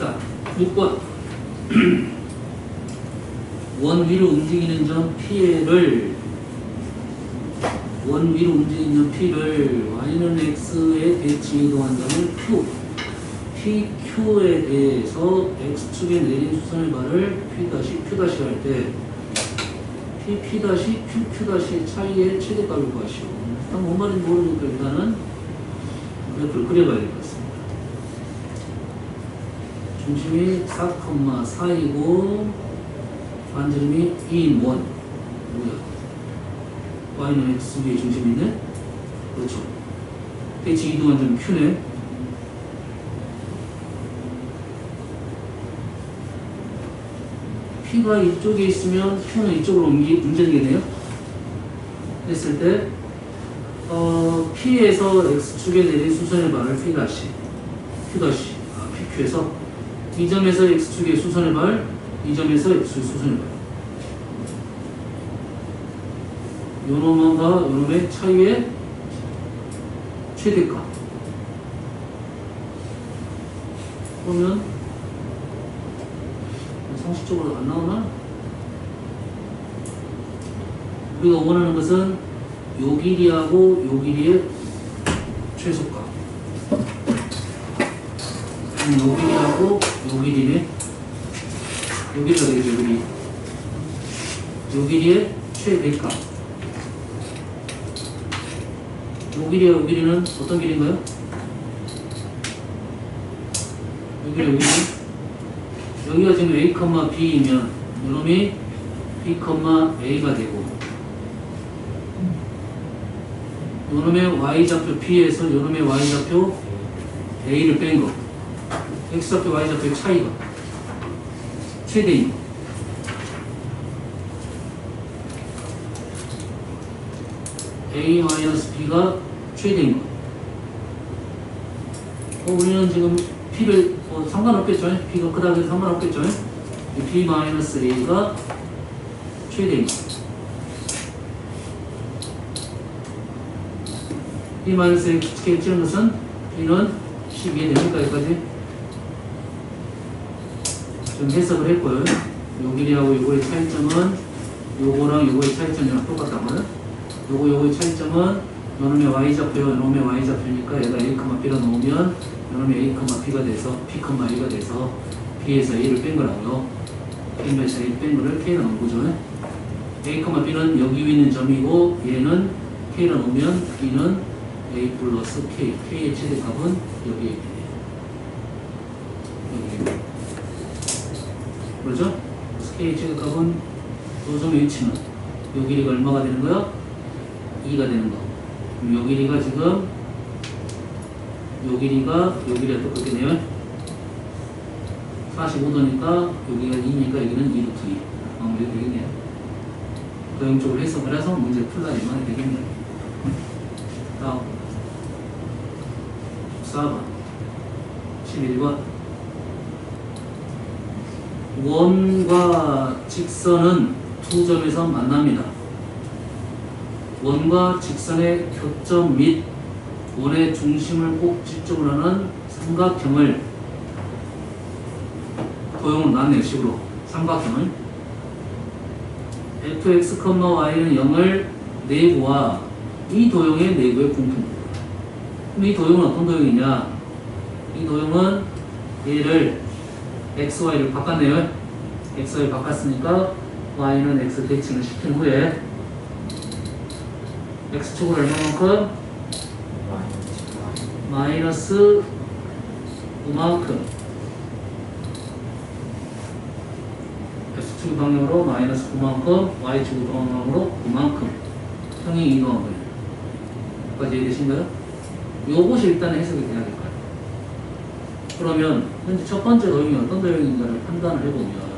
봅시다. 6번. 원 위로 움직이는 점 P를 원 위로 움직이는 점 P를 Y는 X에 대치 이동한 점을 Q PQ에 대해서 X축에 내린 수선의 발을 P 다시 Q 다시 할때 P P 다시 Q Q 다시 차이의 최대값을 구하시오. 일단 뭔 말인지 모르니까 일단은 그래프를 그려봐야 같습니다. 중심이 4,4이고 반지름이 2인 1 뭐야? y는 x 위에 중심이 있네? 그렇죠. 대치 이동한 점 q네. p가 이쪽에 있으면 q는 이쪽으로 옮기, 움직이겠네요. 했을 때 어, P에서 X축에 내린 수선의 발을 P 다시, Q 다시, 아, PQ에서 이 점에서 X축의 수선의 발, 이 점에서 X축의 수선의 발. 요놈과 요놈의 차이의 최대값. 그러면 상식적으로 안 나오나? 우리가 원하는 것은 요 길이하고 요 길이의 최소값. 길이가 되겠죠, 요 길이. 요 길이의 최대값. 요 길이는 어떤 길인가요? 요 길이. 여기가 지금 A, B이면 이놈이 B, A가 되고 요놈의 y좌표 P에서 요놈의 y좌표 A를 뺀 거. X좌표 y좌표의 차이가 최대인 거. A-B가 최대인 거. 어, 우리는 지금 P를 뭐 상관없겠죠? B가 크다 해서 상관없겠죠? B-A가 최대인 거. B 마이너스 K 치는 것은 B는 12에 됩니까? 여기까지? 좀 해석을 했고요. 요 길이하고 요거의 차이점은 요거랑 요거의 차이점이랑 똑같다고요. 요거 요거의 차이점은 요놈의 y좌표요, 요놈의 y좌표니까 얘가 A, B로 놓으면 요놈의 A, B가 돼서 P, A가 돼서 B에서 A를 뺀 거라고요. B에서 A 뺀 거를 K로 넣은 거죠. A, B는 여기 위에 있는 점이고 얘는 K로 놓으면 B는 A 플러스 K, K의 최대값은. 여기. 그렇죠? K의 최대값은 도점의 위치는 요 길이가 얼마가 되는 거야? 2가 되는 거. 그럼 요 길이가 지금 요 길이가 요 길이가 똑같겠네요. 45도니까 여기가 2니까 여기는 2루트 2. 마무리 되겠네요. 도형적으로 해석을 해서 문제 풀라니만 되겠네요. 다음 4번 11번 원과 직선은 두 점에서 만납니다. 원과 직선의 교점 및 원의 중심을 꼭지점으로 하는 삼각형을 도형으로 나뉘는 식으로 삼각형을 fx, y는 0을 내부와 이 도형의 내부의 공통 그럼 이 도형은 어떤 도형이냐 이 도형은 얘를 x, y를 바꿨네요. x, y 바꿨으니까 y는 x 대칭을 시킨 후에 x축을 얼마만큼? 마이너스 5만큼. x축 방향으로 마이너스 9만큼 y축 방향으로 9만큼. 평행 이동한 거예요 여기까지 이해되신가요? 요것이 일단 해석이 돼야 될 거예요 그러면 현재 첫 번째 도형이 어떤 도형인가를 판단을 해보면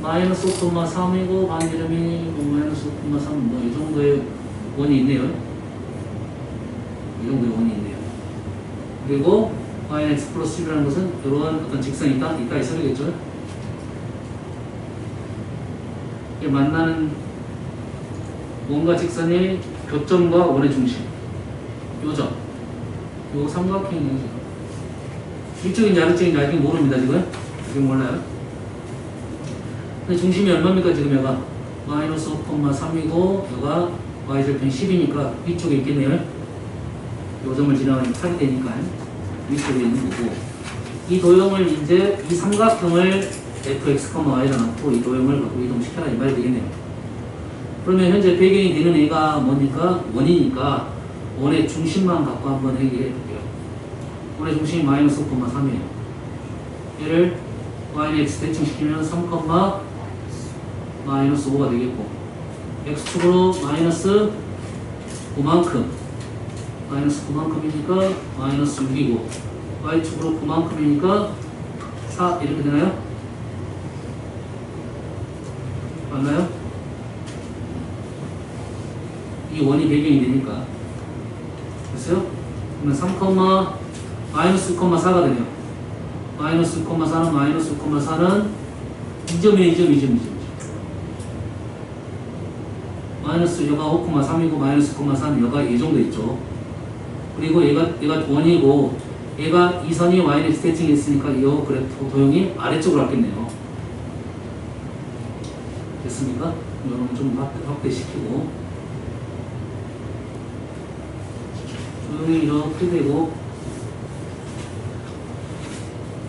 마이너스 5,3이고 반지름이 뭐 마이너스 5,3뭐 이 정도의 원이 있네요. 이 정도의 원이 있네요. 그리고 마이너스 플러스 1이라는 것은 이러한 어떤 직선이 있다? 있다 이 소리겠죠? 이게 만나는 원과 직선의 교점과 원의 중심 요점 요 삼각형이죠. 위쪽인지 아래쪽인지 아직 모릅니다 지금. 아직 몰라요. 근데 중심이 얼마입니까 지금 얘가? 마이너스 5,3이고 얘가 y절편 10이니까 위쪽에 있겠네요. 요 점을 지나가니까 8이 되니까 위쪽에 있는 거고. 이 도형을 이제 이 삼각형을 fx, y라 놓고 이 도형을 갖고 이동시켜라 이 말이 되겠네요. 그러면 현재 배경이 되는 애가 뭐니까? 원이니까 원의 중심만 갖고 한번 해결해 볼게요 원의 중심이 마이너스 5,3이에요 얘를 y는 x 대칭시키면 3, 마이너스 5가 되겠고 x축으로 마이너스 9만큼 마이너스 9만큼이니까 마이너스 6이고 y축으로 9만큼이니까 4 이렇게 되나요? 맞나요? 이 원이 배경이 되니까 됐어요? 그러면 3, 마이너스 9,4가 되네요. 마이너스 9,4는 마이너스 9,4는 2점이네 2점 2점 2점. 마이너스 여가 5,3이고 마이너스 9,4는 여가 이 정도 있죠. 그리고 얘가 얘가 원이고 얘가 이 선이 y를 스태칭 했으니까 이 그래프 도형이 아래쪽으로 갔겠네요. 됐습니까? 이거는 좀 확대, 확대시키고 조용히 이렇게 되고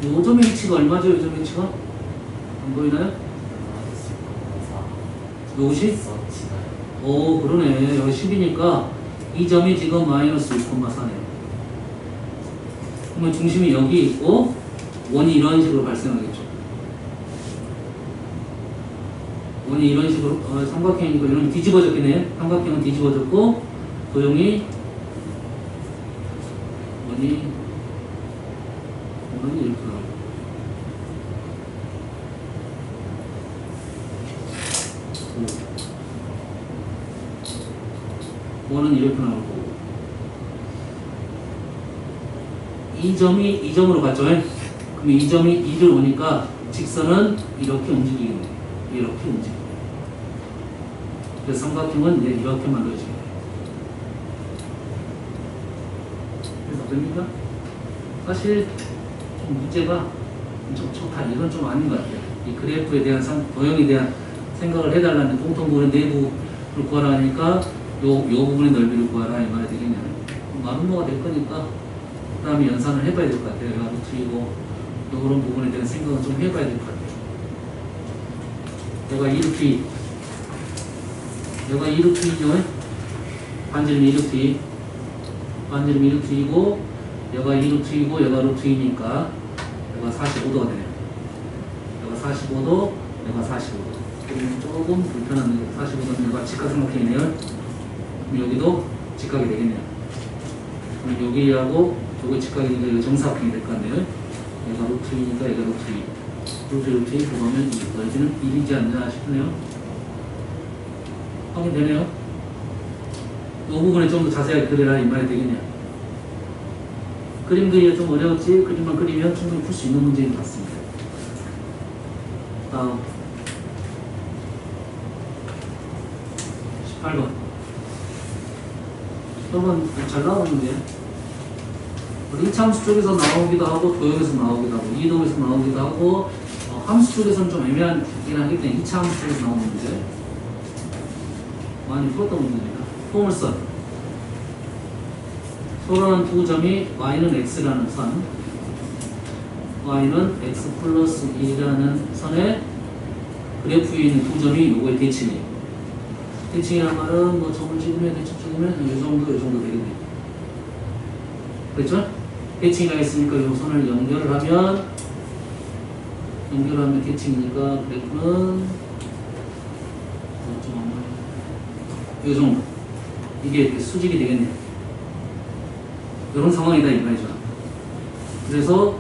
요점의 위치가 얼마죠? 요점의 위치가? 안 보이나요? 요것이? 오 그러네 여기 10이니까 이 점이 지금 마이너스 6,4네요 그러면 중심이 여기 있고 원이 이런 식으로 발생하겠죠 원이 이런 식으로 어, 삼각형이니까 이런 뒤집어졌겠네 삼각형은 뒤집어졌고 도형이 음. 5. 5는 이렇게 나올 거고. 이 점이 이 점으로 갔죠. 예? 그럼 이 점이 2를 오니까 직선은 이렇게 움직이게 돼. 이렇게 움직이게 돼. 그래서 삼각형은 이렇게 만들어지게 돼. 그래서 됩니까? 사실 문제가 좀 좋다. 이건 좀 아닌 것 같아요. 이 그래프에 대한 상, 도형에 대한 생각을 해달라는 공통부분 내부를 구하라 하니까 요, 요 부분의 넓이를 구하라 이 말이 되겠네요. 마름모가 될 거니까 그 다음에 연산을 해봐야 될 것 같아요. 루트이고 이런 부분에 대한 생각은 좀 해봐야 될 것 같아요. 얘가 이루트 얘가 이루트이죠 반지름 이루트 반지름 이루트이고 얘가 이루트 이고 얘가 루트 이니까 얘가 45도가 되네요. 얘가 45도 얘가 45도 그러면 조금 불편한 45도는 얘가 직각삼각형이 네요 그럼 여기도 직각이 되겠네요. 그럼 여기하고 요거 직각이니까 정사각형이 될 것 같네요. 얘가 루트이니까 얘가 루트이. 루트 루트이 그러면 이 넓이는 1이지 않나 싶네요. 확인되네요. 이 부분에 좀 더 자세하게 그려라 이 말이 되겠네요. 그림 그리기가 좀 어려웠지? 그림만 그리면 충분히 풀 수 있는 문제인 것 같습니다. 다음 18번 18번 잘 나오는데. 우리 이참수 쪽에서 나오기도 하고 도형에서 나오기도 하고 이동에서 나오기도 하고 어, 함수 쪽에서는 좀 애매한 긴 하기 때문에 이차함수 쪽에서 나오는 문제 많이 풀었던 문제입니다 포물선. 서로는 두 점이 y는 x라는 선 y는 x 플러스 1이라는 선에 그래프에 있는 두 점이 요거의 대칭이에요. 대칭이란 말은 뭐 점을 찍으면 대칭 찍으면 이 정도 이 정도 되겠네요 그렇죠? 대칭이가 있으니까 이 선을 연결을 하면 연결하면 대칭이니까 그래프는 이 정도. 이게 수직이 되겠네요 이런 상황이다 이 말이죠. 그래서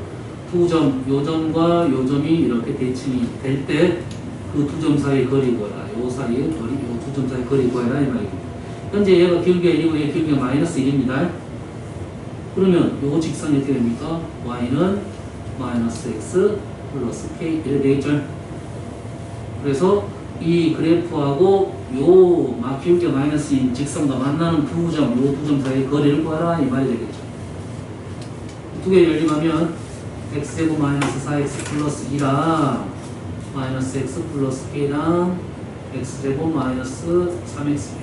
두 점, 요 점과 요 점이 이렇게 대칭이 될 때 그 두 점 사이 거리 구하라. 요 사이의 거리, 요 두 점 사이 거리 구하라 이 말이고 현재 얘가 길게 1이고 얘 길게 마이너스 1입니다 그러면 요 직선이 어떻게 됩니까? y는 마이너스 x 플러스 k 이렇게 되겠죠 그래서 이 그래프하고 요 막힐게 마이너스인 직선과 만나는 두 점, 요 두 점 사이의 거리를 구하라 이 말이 되겠죠. 두 개 열림하면 x제곱 마이너스 4x 플러스 2랑 마이너스 x 플러스 k랑 x제곱 마이너스 3x예요.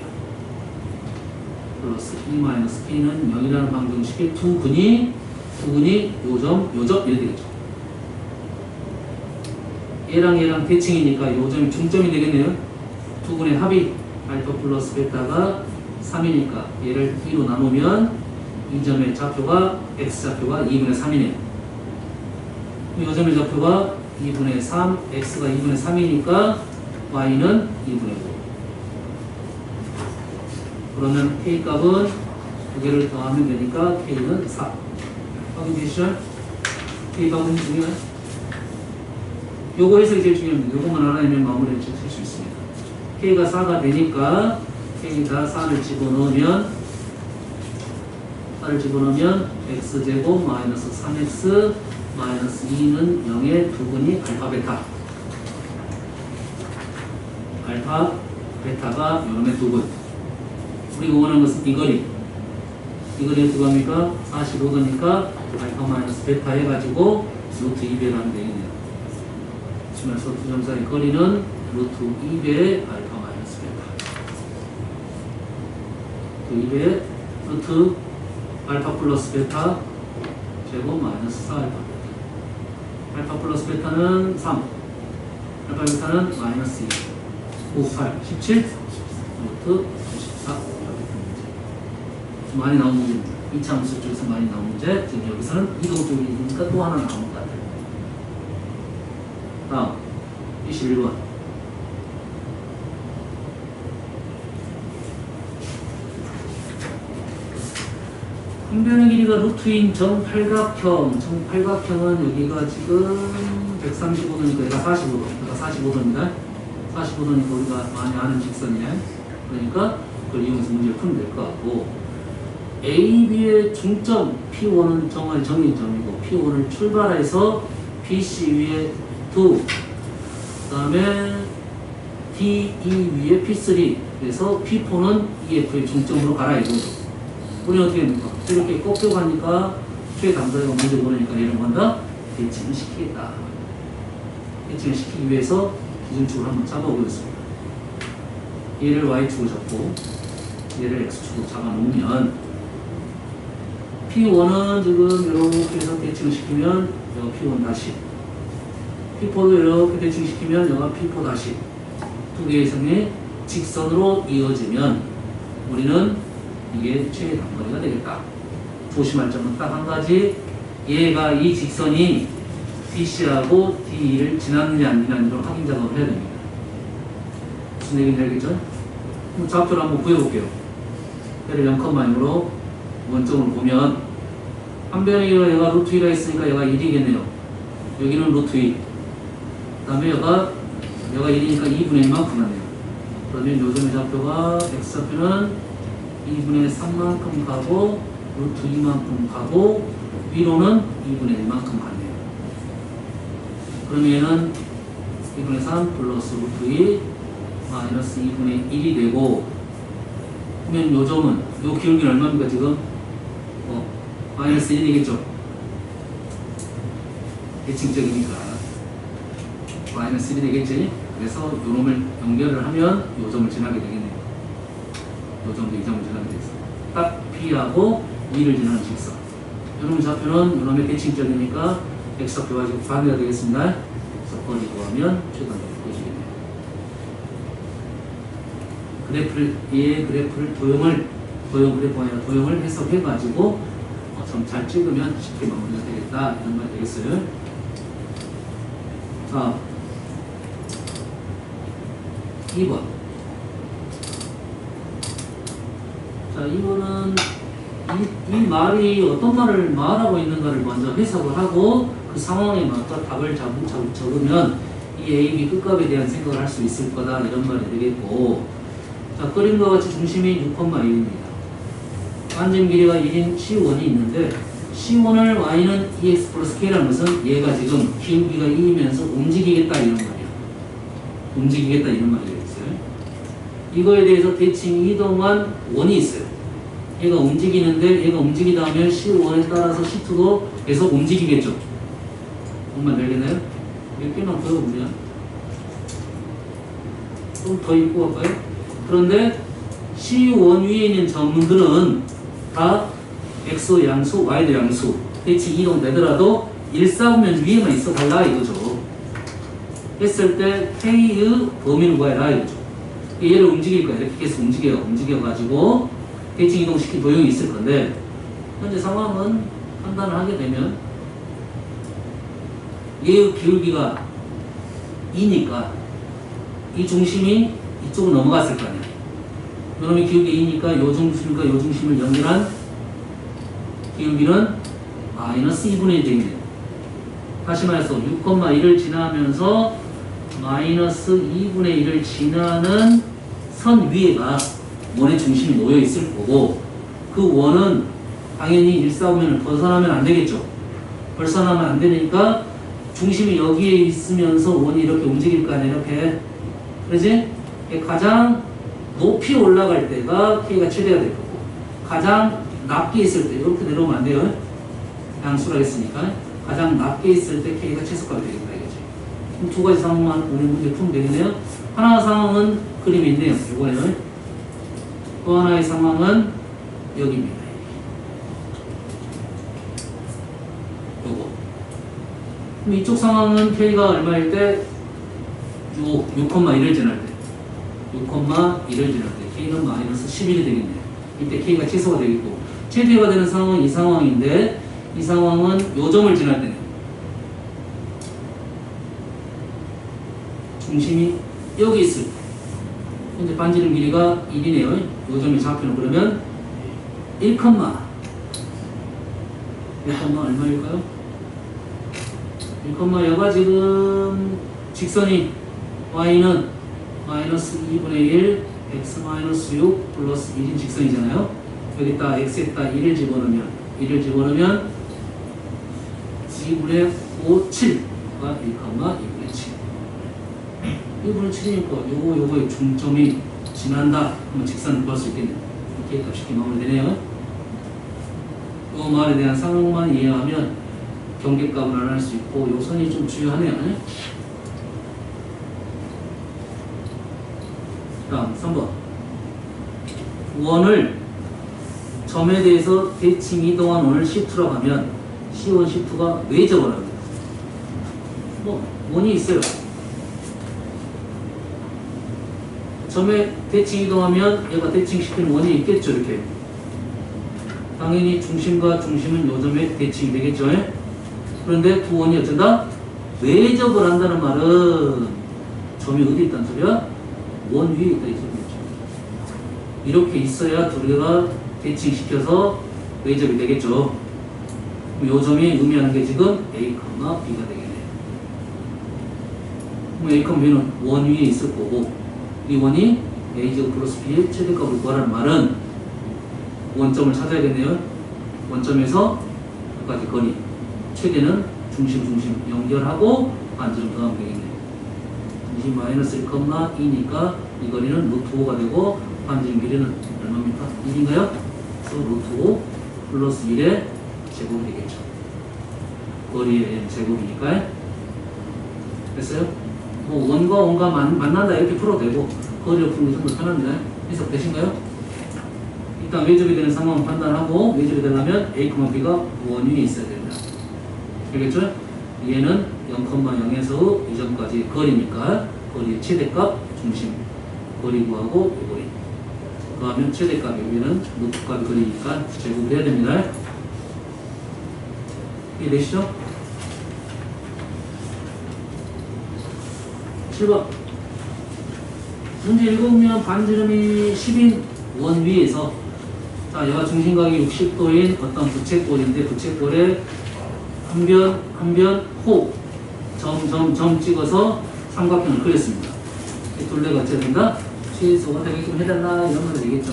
플러스 2 마이너스 k는 0이라는 방정식의 두 근이 두 근이 요점, 요점 이렇게 되겠죠. 얘랑 얘랑 대칭이니까 요점이 중점이 되겠네요. 두 근의 합이 알파 플러스 베타가 3이니까 얘를 2로 나누면 이 점의 좌표가 x좌표가 2분의 3이네요. 요 점의 좌표가 2분의 3, x가 2분의 3이니까 y는 2분의 5. 그러면 k 값은 두 개를 더하면 되니까 k는 4. 확인되시죠? k 값은 중요해. 요거 해석이 제일 중요합니다. 요거만 알아내면 마무리를 칠 수 있습니다. k가 4가 되니까 k가 4를 집어넣으면 4를 집어넣으면 x제곱 마이너스 3x 마이너스 2는 0의 두 분이 알파 베타 알파 베타가 요놈의 두 분. 우리가 원하는 것은 이 거리. 이 거리에 들어갑니까? 45도니까 알파 마이너스 베타 해가지고 루트 2배를 하면 되겠네요. 치면서 두점 사이 거리는 루트 2배 알파 마이너스 베타. 그 2배 루트 알파 플러스 베타 제곱 마이너스 4 알파 베타. 알파 플러스 베타는 3 알파 베타는 마이너스 2 5, 8, 17 루트 94 이렇게 된 문제 좀 많이 나온 문제입니다 2차 함수 쪽에서 많이 나온 문제 지금 여기서는 이동 쪽이니까 또 하나 나온 것 같아요. 다음 21번. 한 변의 길이가 루트인 정팔각형. 정팔각형은 여기가 지금 135도니까 얘가 45도. 얘가 45도입니다. 45도니까 우리가 많이 아는 직선이에요 그러니까 그걸 이용해서 문제를 풀면 될 것 같고 A, B의 중점 P1은 정말 정의점이고 P1을 출발해서 BC 위에 2 그 다음에 D, E 위에 P3 그래서 P4는 EF의 중점으로 가라 이거죠. 우리 어떻게 됩니까? 이렇게 꺾여 가니까 최담사가 문제 보내니까 얘를 뭔가 대칭을 시키겠다. 대칭을 시키기 위해서 기준축을 한번 잡아보겠습니다. 얘를 Y축으로 잡고 얘를 X축으로 잡아놓으면 P1은 지금 이렇게 해서 대칭을 시키면 여가 P1 다시 P4도 이렇게 대칭시키면 여가 P4 다시 두 개의 선이 직선으로 이어지면 우리는 이게 최단거리가 되겠다. 조심할 점은 딱 한 가지 얘가 이 직선이 DC하고 DE를 지났느냐 안 지났느냐를 확인 작업을 해야 됩니다. 무슨 얘기인지 알겠죠? 그럼 좌표를 한번 구해볼게요. 얘를 0,0으로 원점으로 보면 한 변의 얘가 루트 2가 있으니까 얘가 1이겠네요. 여기는 루트 2. 그 다음에 얘가 얘가 1이니까 2분의 1만큼 하네요. 그러면 요점의 좌표가 x좌표는 2분의 3만큼 가고 루트 2만큼 가고 위로는 2분의 1만큼 가네요. 그러면 얘는 2분의 3 플러스 루트 2 마이너스 2분의 1이 되고 그러면 요점은 요 기울기는 얼마입니까 지금? 어, 마이너스 1이 되겠죠? 대칭적이니까 마이너스 1이 되겠지? 그래서 요놈을 연결을 하면 요 점을 지나게 되겠네요. 요 점도 이 점을 지나게 되겠어. 딱 P하고 2를 지나는 직선. 요놈의 좌표는 요놈의 대칭적이니까 X좌표 가 지금 반대가 되겠습니다. 그래서 거리 구하면 최단적으로 보시겠네요. 그래프를, 얘 그래프를 도형을, 도형 그래프 아니라 도형을 해석해가지고 어, 좀 잘 찍으면 쉽게 마무리가 되겠다. 이런 말 되겠어요. 자, 2번. 자, 이거는 이, 이 말이 어떤 말을 말하고 있는가를 먼저 해석을 하고 그 상황에 맞게 답을 잡, 잡, 적으면 이 A, B 끝값에 대한 생각을 할 수 있을 거다 이런 말이 되겠고 자, 그림과 같이 중심이 6,1입니다. 완전 길이가 1인 C1이 있는데 C1을 Y는 EX 플러스 K라는 것은 얘가 지금 기울기가 2이면서 움직이겠다 이런 말이야. 움직이겠다 이런 말이 되겠어요. 이거에 대해서 대칭 이동한 원이 있어요. 얘가 움직이는데 얘가 움직이다 하면 C1에 따라서 C2도 계속 움직이겠죠. 정말 되겠나요? 몇 개만 더 보면 좀더 입고 갈까요? 그런데 C1 위에 있는 점들은 다 X 양수, Y도 양수 대칭 이동되더라도 1, 4오면 위에만 있어 달라 이거죠. 했을 때 K의 범위는 뭐야 이거죠. 얘를 움직일 거야. 이렇게 계속 움직여요. 움직여가지고 대칭 이동시킨 도형이 있을 건데 현재 상황은 판단을 하게 되면 얘의 기울기가 2니까 이 중심이 이쪽으로 넘어갔을 거 아니야. 요 놈의 기울기 2니까 요 중심과 요 중심을 연결한 기울기는 마이너스 2분의 1 되겠네요. 다시 말해서 6,1을 지나면서 마이너스 2분의 1을 지나는 선 위에가 원의 중심이 놓여 있을 거고 그 원은 당연히 일사오면을 벗어나면 안 되겠죠. 벗어나면 안 되니까 중심이 여기에 있으면서 원이 이렇게 움직일 거 아니야 이렇게 그러지? 가장 높이 올라갈 때가 K가 최대가 될 거고 가장 낮게 있을 때 이렇게 내려오면 안 돼요. 양수라 했으니까 가장 낮게 있을 때 K가 최소값이 되겠다 이거지. 그럼 두 가지 상황만 오늘 문제 풀면 되겠네요. 하나 상황은 그림이 있네요. 이거는 또 하나의 상황은 여기입니다. 요거. 그럼 이쪽 상황은 K가 얼마일 때? 6, 6,1을 지날 때. 6,1을 지날 때. K는 마이너스 11이 되겠네요. 이때 K가 최소가 되겠고. 최대가 되는 상황은 이 상황인데, 이 상황은 요 점을 지날 때는. 중심이 여기 있을 때. 현재 반지름 길이가 1이네요. 요 점이 좌표는 그러면 1, 몇 컴마 얼마일까요? 1, 여가 지금 직선이 y는 마이너스 2분의 1 x 마이너스 6 플러스 1인 직선이잖아요. 여기다 x에다 1을 집어넣으면 1을 집어넣으면 2분의 5, 7가 1, 2분의 7 1분의 7이니까 요거 요거의 중점이 지난다 그러면 직선을 구할 수 있겠네요. 이렇게 값 쉽게 마무리되네요. 요 말에 대한 상황만 이해하면 경계값을 알아낼 수 있고 요 선이 좀 중요하네요. 다음 3번 원을 점에 대해서 대칭 이동한 원을 C2라고 하면 C1, C2가 외접을 합니다. 뭐 원이 있어요. 점에 대칭 이동하면 얘가 대칭시키는 원이 있겠죠 이렇게 당연히 중심과 중심은 요 점에 대칭이 되겠죠 그런데 두 원이 어쩐다? 외접을 한다는 말은 점이 어디 있다는 소리야? 원 위에 있다 이 소리죠 이렇게 있어야 두 개가 대칭시켜서 외접이 되겠죠 요 점이 의미하는 게 지금 A, B가 되겠네요 A, B는 원 위에 있을 거고 이 원이 A제곱 플러스 B의 최대값을 구하라는 말은 원점을 찾아야겠네요. 원점에서 여기까지 거리 최대는 중심 중심 연결하고 반지름 더하면 되겠네요. 중심 마이너스 1,2니까 이 거리는 루트 5가 되고 반지름 길이는 얼마입니까? 1인가요? 그래서 루트 5 플러스 1의 제곱이 되겠죠. 거리의 제곱이니까 됐어요? 뭐 원과 원과 만, 만난다 이렇게 풀어도 되고 거리를 푸는 게 좀 더 편합니다. 해석 되신가요? 일단 외접이 되는 상황을 판단하고 외접이 되려면 A, B가 원 위에 있어야 됩니다. 알겠죠? 얘는 0,0에서 이 점까지 거리니까 거리의 최대값 중심 거리 구하고 이 거리 그하면 최대값 여기는 루트값이 거리니까 제곱을 해야 됩니다. 이해되시죠? 7번 문제 읽으면 반지름이 10인 원 위에서 자 얘가 중심각이 60도인 어떤 부채꼴인데 부채꼴에 한 변, 한 변, 호, 점, 점, 점 찍어서 삼각형을 그렸습니다. 이 둘레가 어찌 된다? 최소가 되게끔 해달라 이런 말 되겠죠.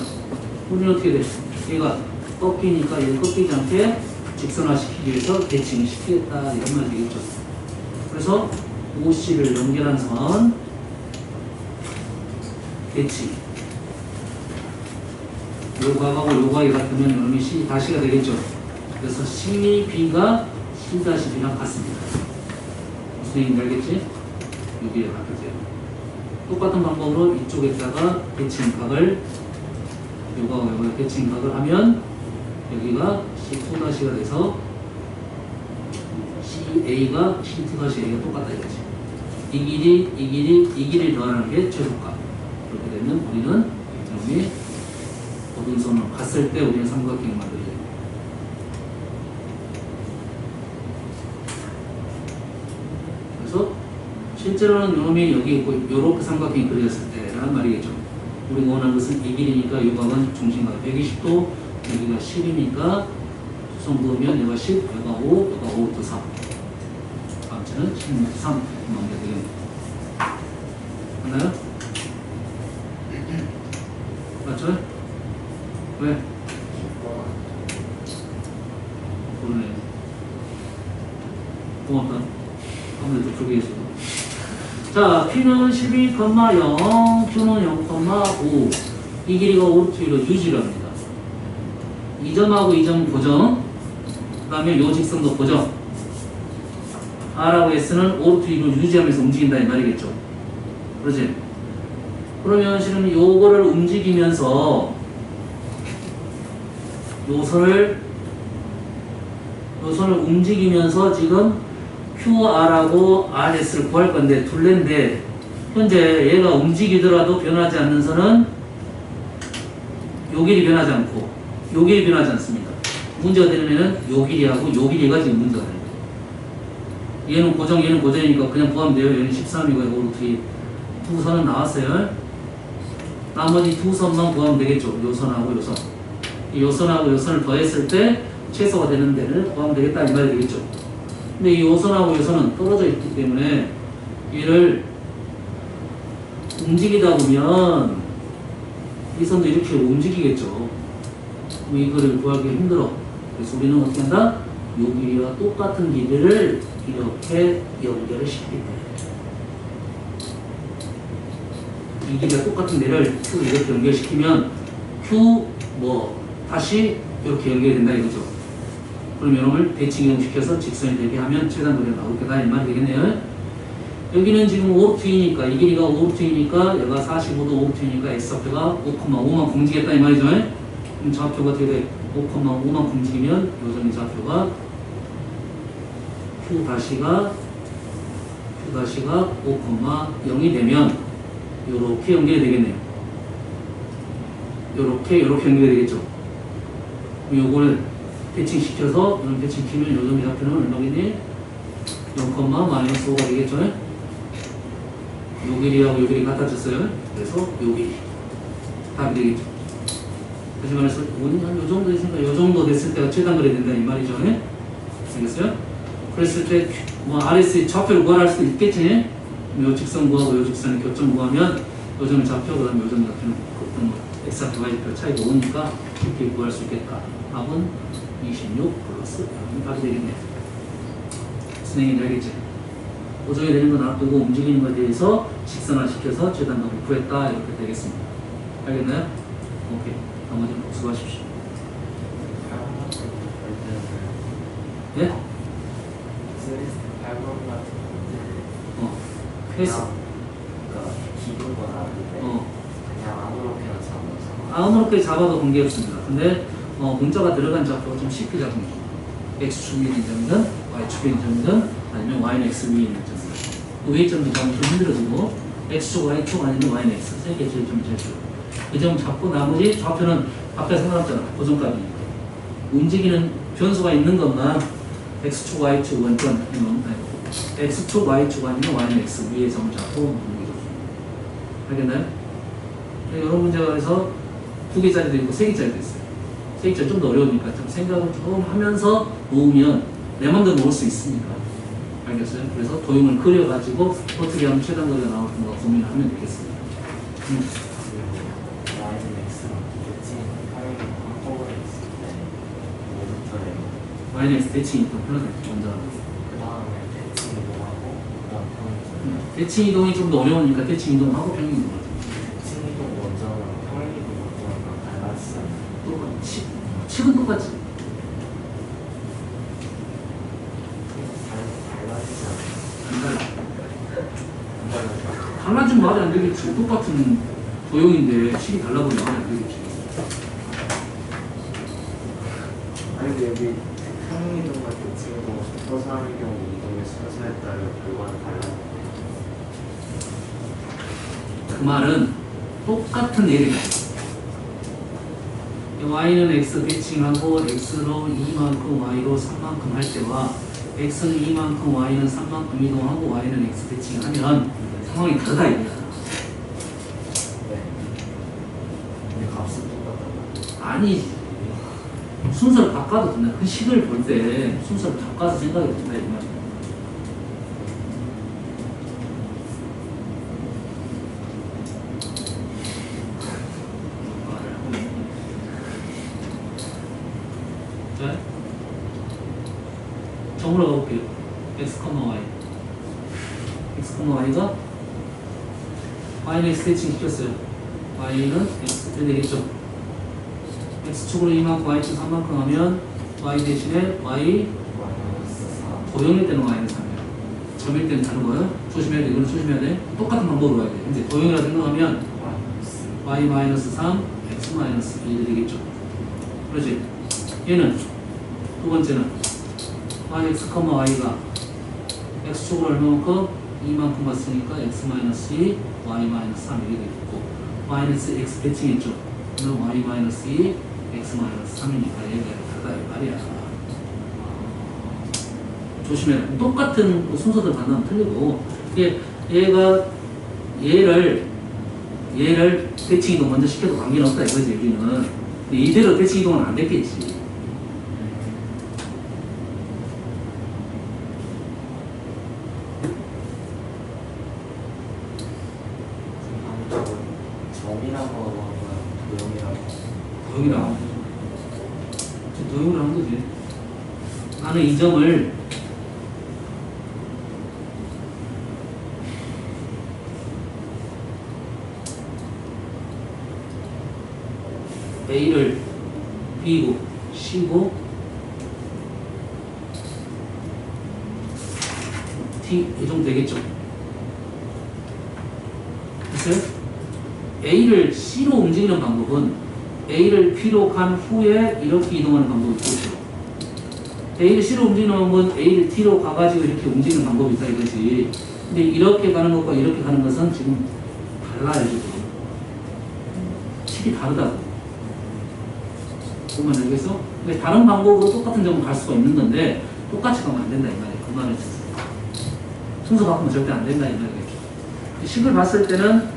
우리는 어떻게 돼? 얘가 꺾이니까 얘 꺾이지 않게 직선화시키기 위해서 대칭을 시키겠다 말 되겠죠. 그래서 OC를 연결한 선 대칭 요각하고 요각이 같으면 이놈이 C 다시가 되겠죠. 그래서 C, B가 C 다시 B랑 같습니다. 얘기인지 알겠지? 여기에 바뀌세요. 똑같은 방법으로 이쪽에다가 대칭각을 요거하고 요거 대칭각을 하면 여기가 C2-가 돼서 CA가 C2-A가 똑같다 이거지. 이 길이, 이 길이, 이 길이 더하는 게 최소값. 그렇게 되면 우리는 이놈이 고등선으로 갔을 때 우리는 삼각형을 만들어야 돼요. 그래서 실제로는 이놈이 여기 있고 요렇게 삼각형이 그려졌을 때라는 말이겠죠. 우리가 원하는 것은 이 길이니까 요 각은 중심각 120도, 여기가 10이니까 수성 그으면 여기가 10, 여기가 5, 여기가 5또 3. 다음째는 16, 3 넘겨야 되겠네요. 맞나요? 맞죠? 왜? 모르네. 고맙다. 아무래도 그게 있어. 자, P는 12,0, Q는 0,5. 이 길이가 오르트위로 유지를 합니다. 이 점하고 이 점 고정. 그 다음에 요 직선도 고정. R하고 S는 오르트위로 유지하면서 움직인다 이 말이겠죠. 그러지? 그러면 실은 요거를 움직이면서 요 선을 요 선을 움직이면서 지금 QR하고 RS를 구할 건데 둘레인데 현재 얘가 움직이더라도 변하지 않는 선은 요 길이 변하지 않고 요 길이 변하지 않습니다. 문제가 되는 애는 요 길이하고 요 길이가 지금 문제가 되는 거예요. 얘는 고정, 얘는 고정이니까 그냥 포함돼요. 얘는 13이고 이거 루트 두 선은 나왔어요. 나머지 두 선만 구하면 되겠죠. 요 선하고 요 선. 이 선하고 요 선을 더했을 때 최소가 되는 데를 구하면 되겠다 이 말이 되겠죠. 근데 이 요선하고 요선은 떨어져 있기 때문에 얘를 움직이다 보면 이 선도 이렇게 움직이겠죠. 그럼 이거를 구하기 힘들어. 그래서 우리는 어떻게 한다? 요 길이와 똑같은 길이를 이렇게 연결을 시킵니다. 이 길이가 똑같은 데를 Q 이렇게 연결시키면 Q 뭐 다시 이렇게 연결이 된다 이거죠. 그럼 이놈을 대칭 이동시켜서 직선이 되게 하면 최단 거리가 나오겠다 이 말이 되겠네요. 여기는 지금 5루트이니까 이 길이가 5루트이니까 얘가 45도 5루트이니까 X좌표가 5,5만 공지겠다 이 말이죠. 그럼 좌표가 돼? 5,5만 공지면 요정의 좌표가 Q 다시가 Q 다시가 5,0이 되면 요렇게 연결이 되겠네요. 요렇게 요렇게 연결이 되겠죠. 요거를 대칭시켜서 이런 대칭키면 요점의 좌표는 얼마겠니? 0, 마이너스 5가 되겠죠? 요 길이하고 요 길이 같아졌어요. 그래서 요 길이 답이 되겠죠. 오는 한요 정도 있으니까 요 정도 됐을 때가 최단 거리 된다 이 말이죠. 네? 알겠어요? 그랬을 때 뭐 RS의 좌표를 구할 수도 있겠지. 요 직선 구하고 요 직선의 교점 구하면 요점의 좌표 그 다음에 요점의 좌표는 어떤 뭐 X좌표 Y좌표 차이가 오니까 이렇게 구할 수 있겠다. 답은 26 플러스 0이 답이 되겠네. 무슨 얘기인지 알겠지? 고정이 되는 거 놔두고 움직이는 것에 대해서 직선화시켜서 최단값을 구했다 이렇게 되겠습니다. 알겠나요? 오케이. 나머지는 복수하십시오. 예? 어. 했어. 어. 아무렇게 잡아도 관계없습니다. 근데 어, 문자가 들어간 좌표가 좀 쉽게 잡는 거. 있는 점이든 y축 위에 있는 점이든 아니면 y는 x 위에 있는 점이든 그 위에 점도 좀 힘들어지고 x축, y축 아니면 y는 x 세개 제일 좀 제일. 그점 잡고 나머지 좌표는 앞에 상관없잖아. 고정값이니까. 움직이는 변수가 있는 것만 x축, y축 원점 x축, y축 아니면 y는 x 위에 점 잡고. 알겠나요? 네, 여러 문제가 그래서 두 개짜리도 있고 세 개짜리도 있어요. 세 개짜리 좀더 어려우니까 좀 생각을 좀 하면서 놓으면 내 맘대로 놓을 수 있으니까. 알겠어요? 그래서 도형을 그려가지고 어떻게 하면 최단 거리가 나올 건가 고민을 하면 되겠습니다. 음. x 대칭이 더 편하게 먼저 하고. 음, 대칭 이동이 좀 더 어려우니까 대칭 이동하고 평행 이동하죠. 똑같이. 식은 똑같지. 안 달라. 달라지면 말이 안 되겠지. 똑같은 도형인데 식이 달라버리면 말이 안 되겠지. 아니 근데 여기 평이동과 대칭도 서사하는 경우 이동의 순서에 따라 결과는 달라. 그 말은 똑같은 예를 y는 x 배칭하고 x로 2만큼 y로 3만큼 할 때와 x는 2만큼 y는 3만큼 이동하고 y는 x 배칭하면 상황이 다르다 이거야. 네. 근데 값은 똑같단 아니지. 순서를 바꿔도 된다. 그 식을 볼 때 순서를 바꿔서 생각이 된다 이 말이야. 말을 하고 있네. 자, 정으로 가볼게요. x, y. x, y가 대칭 시켰어요. y는 x 대 되겠죠. x축으로 2만큼, y축 3만큼 하면 y 대신에 y 마이너스 4. 도형일 때는 y는 3이에요. 점일 때는 다른 거예요. 조심해야 돼. 이거는 조심해야 돼. 똑같은 방법으로 가야 돼. 근데 도형이라 생각하면 y 마이너스 3, x 마이너스 1이 되겠죠. 그렇지? 얘는 두 번째는 yx, y가 x축으로 얼마만큼? 2만큼 봤으니까 x 마이너스 2, y 마이너스 3 이렇게 되겠고 마이너스 x 배칭했죠. 그럼 y 마이너스 2, x 마이너스 3이니까 얘가 다르다 이 말이야. 조심해. 똑같은 그 순서들 만나면 틀리고 얘, 얘가 얘를 얘를 대칭 이동 먼저 시켜도 관계는 없다 이거지. 근데 이대로 대칭 이동은 안 됐겠지. 방법은 점이라고 하고 도형이라고 도형이라 하면 되죠. 지금 도형으로 하면 되지. 이 점을 A를 B고 C고 T 이 정도 되겠죠? 됐어요? A를 C로 움직이는 방법은 A를 P로 간 후에 이렇게 이동하는 방법이 있죠. A를 C로 움직이는 방법은 A를 T로 가가지고 이렇게 움직이는 방법이 있다 이거지. 근데 이렇게 가는 것과 이렇게 가는 것은 지금 달라요 지금. 식이 다르다고. 보면 여기서 근데 다른 방법으로 똑같은 점을 갈 수가 있는 건데 똑같이 가면 안 된다 이 말이에요. 그 말을. 순서 바꾸면 절대 안 된다 이 말이겠죠. 식을 봤을 때는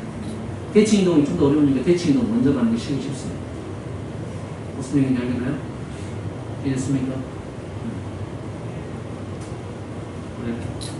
대칭 이동이 좀 더 어려우니까 대칭 이동 먼저 가는 게 식이 쉽습니다. 무슨 얘기인지 알겠나요? 이해됐습니까? 그래.